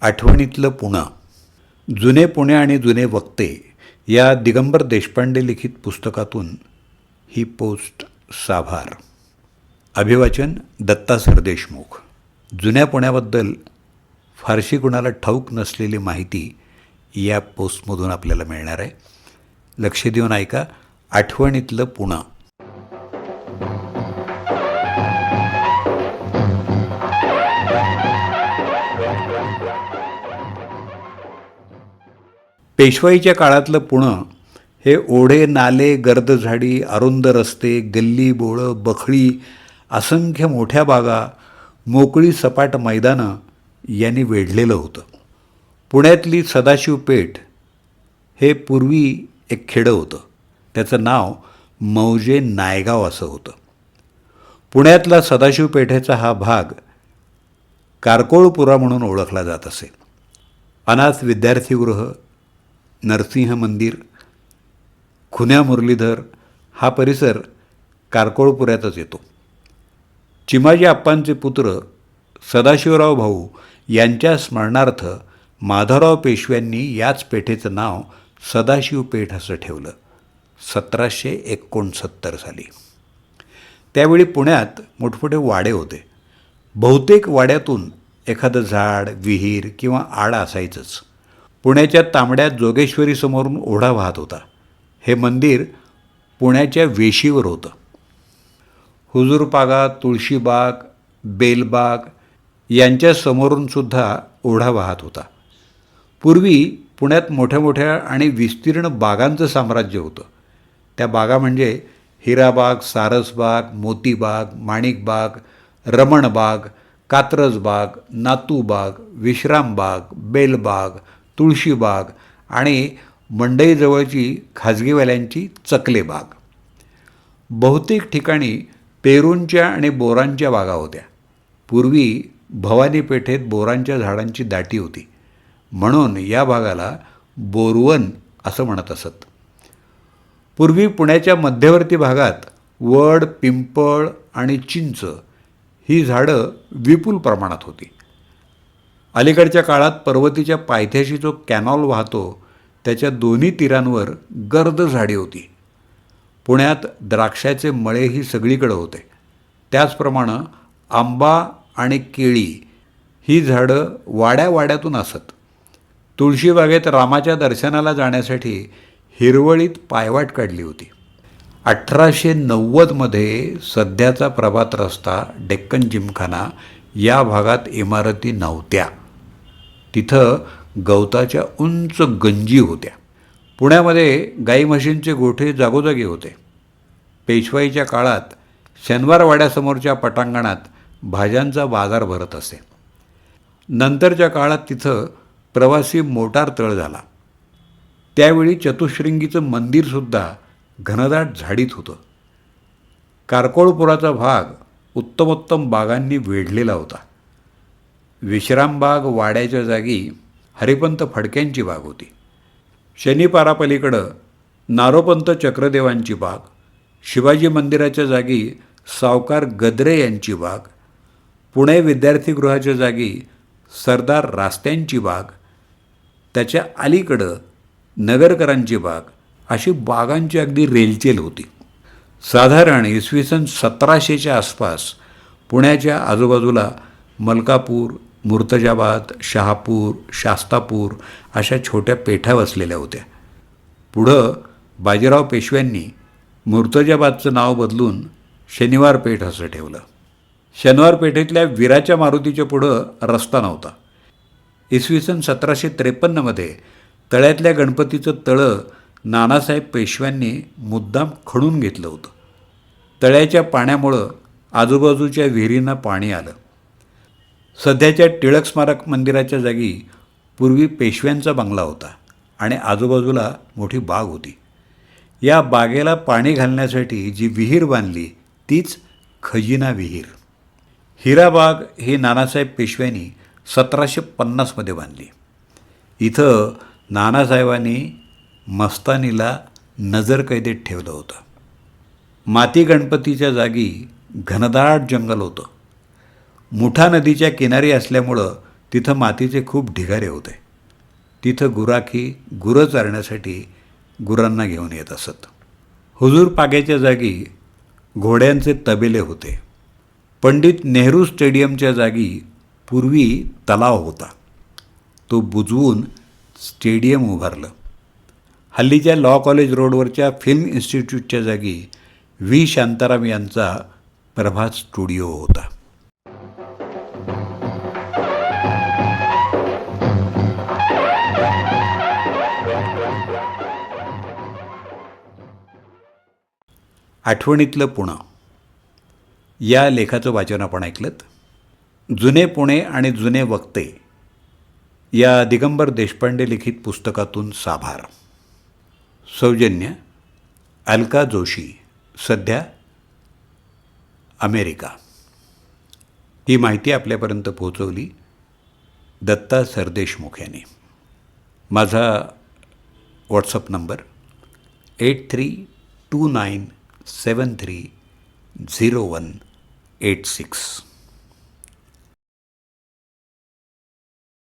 आठवणीतलं पुणं. जुने पुणे आणि जुने वक्ते या दिगंबर देशपांडे लिखित पुस्तकातून ही पोस्ट साभार. अभिवाचन दत्ता सरदेशमुख जुन्या पुण्याबद्दल फारशी कुणाला ठाऊक नसलेली माहिती या पोस्टमधून आपल्याला मिळणार आहे. लक्ष देऊन ऐका आठवणीतलं पुणं. पेशवाईच्या काळातलं पुणं हे ओढे नाले गर्द झाडी अरुंद रस्ते गल्ली बोळं बखळी असंख्य मोठ्या बागा मोकळी सपाट मैदानं यांनी वेढलेलं होतं. पुण्यातली सदाशिव पेठ हे पूर्वी एक खेडं होतं. त्याचं नाव मौजे नायगाव असं होतं. पुण्यातला सदाशिव पेठेचा हा भाग कारकोळपुरा म्हणून ओळखला जात असे. अनाथ विद्यार्थीगृह नरसिंह मंदिर खुन्या मुरलीधर हा परिसर कारकोळपुऱ्यातच येतो. चिमाजी आप्पांचे पुत्र सदाशिवराव भाऊ यांच्या स्मरणार्थ माधवराव पेशव्यांनी याच पेठेचं नाव सदाशिव पेठ असं ठेवलं. सतराशे एकोणसत्तर साली. त्यावेळी पुण्यात मोठमोठे वाडे होते. बहुतेक वाड्यातून एखादं झाड विहीर किंवा आड असायचंच. पुण्याच्या तांबड्यात जोगेश्वरीसमोरून ओढा वाहत होता. हे मंदिर पुण्याच्या वेशीवर होतं. हुजूरपागा तुळशीबाग बेलबाग यांच्या सुद्धा ओढा वाहत होता. पूर्वी पुण्यात मोठ्या मोठ्या आणि विस्तीर्ण बागांचं साम्राज्य होतं. त्या बागा म्हणजे हिराबाग सारसबाग मोतीबाग माणिकबाग रमणबाग कात्रजबाग नातूबाग विश्रामबाग बेलबाग तुळशीबाग आणि मंडईजवळची खाजगीवाल्यांची चकलेबाग बहुतेक ठिकाणी पेरूंच्या आणि बोरांच्या बागा होत्या. पूर्वी भवानी पेठेत बोरांच्या झाडांची दाटी होती. म्हणून या भागाला बोरवन असं म्हणत असत. पूर्वी पुण्याच्या मध्यवर्ती भागात वड पिंपळ आणि चिंच ही झाडं विपुल प्रमाणात होती. अलीकडच्या काळात पर्वतीच्या पायथ्याशी जो कॅनॉल वाहतो त्याच्या दोन्ही तीरांवर गर्द झाडी होती. पुण्यात द्राक्षाचे मळेही सगळीकडे होते. त्याचप्रमाणे आंबा आणि केळी ही झाडं वाड्या वाड्यातून असत. तुळशीबागेत रामाच्या दर्शनाला जाण्यासाठी हिरवळीत पायवाट काढली होती. अठराशे नव्वदमध्ये सध्याचा प्रभात रस्ता डेक्कन जिमखाना या भागात इमारती नव्हत्या. तिथं गवताच्या उंच गंजी होत्या. पुण्यामध्ये गाई म्हशींचे गोठे जागोजागी होते. पेशवाईच्या काळात शनिवारवाड्यासमोरच्या पटांगणात भाज्यांचा बाजार भरत असे. नंतरच्या काळात तिथं प्रवासी मोटार तळ झाला. त्यावेळी चतुश्रृंगीचं मंदिरसुद्धा घनदाट झाडीत होतं. कारकोळपुराचा भाग उत्तमोत्तम बागांनी वेढलेला होता. विश्रामबाग वाड्याच्या जागी हरिपंत फडक्यांची बाग होती. शनिपारापलीकडं नारोपंत चक्रदेवांची बाग शिवाजी मंदिराच्या जागी सावकार गद्रे यांची बाग पुणे विद्यार्थीगृहाच्या जागी सरदार रास्त्यांची बाग त्याच्या अलीकडं नगरकरांची बाग अशी बागांची अगदी रेलचेल होती. साधारण इसवी सन सतराशेच्या आसपास पुण्याच्या आजूबाजूला मलकापूर मुर्तजाबाद शहापूर शास्तापूर अशा छोट्या पेठा वसलेल्या होत्या. पुढं बाजीराव पेशव्यांनी मुर्तजाबादचं नाव बदलून शनिवार पेठ असं ठेवलं. शनिवार पेठेतल्या विराच्या मारुतीच्या पुढं रस्ता नव्हता. इसवी सन सतराशे त्रेपन्नमध्ये तळ्यातल्या गणपतीचं तळं नानासाहेब पेशव्यांनी मुद्दाम खणून घेतलं होतं. तळ्याच्या पाण्यामुळं आजूबाजूच्या विहिरींना पाणी आलं. सध्याच्या टिळक स्मारक मंदिराच्या जागी पूर्वी पेशव्यांचा बंगला होता आणि आजूबाजूला मोठी बाग होती. या बागेला पाणी घालण्यासाठी जी विहीर बांधली तीच खजिना विहीर. हिराबाग ही नानासाहेब पेशव्यांनी सतराशे पन्नासमध्ये बांधली. इथं नानासाहेबांनी मस्तानीला नजरकैदेत ठेवलं होतं. माती गणपतीच्या जागी घनदाट जंगल होतं. मुठा नदीच्या किनारी असल्यामुळं तिथं मातीचे खूप ढिगारे होते. तिथं गुराखी गुरं चारण्यासाठी गुरांना घेऊन येत असत. हुजूर पाग्याच्या जागी घोड्यांचे तबेले होते. पंडित नेहरू स्टेडियमच्या जागी पूर्वी तलाव होता. तो बुजवून स्टेडियम उभारलं. हल्लीच्या लॉ कॉलेज रोडवरच्या फिल्म इन्स्टिट्यूटच्या जागी व्ही शांताराम यांचा प्रभात स्टुडिओ होता. आठवणीतलं पुणं. या लेखाचं वाचन आपण ऐकलं जुने पुणे आणि जुने वक्ते या दिगंबर देशपांडे लिखित पुस्तकातून साभार. सौजन्य अलका जोशी सध्या अमेरिका. ही माहिती आपल्यापर्यंत पोहोचवली दत्ता सरदेशमुख यांनी. माझा WhatsApp number eight three two nine seven three zero one eight six.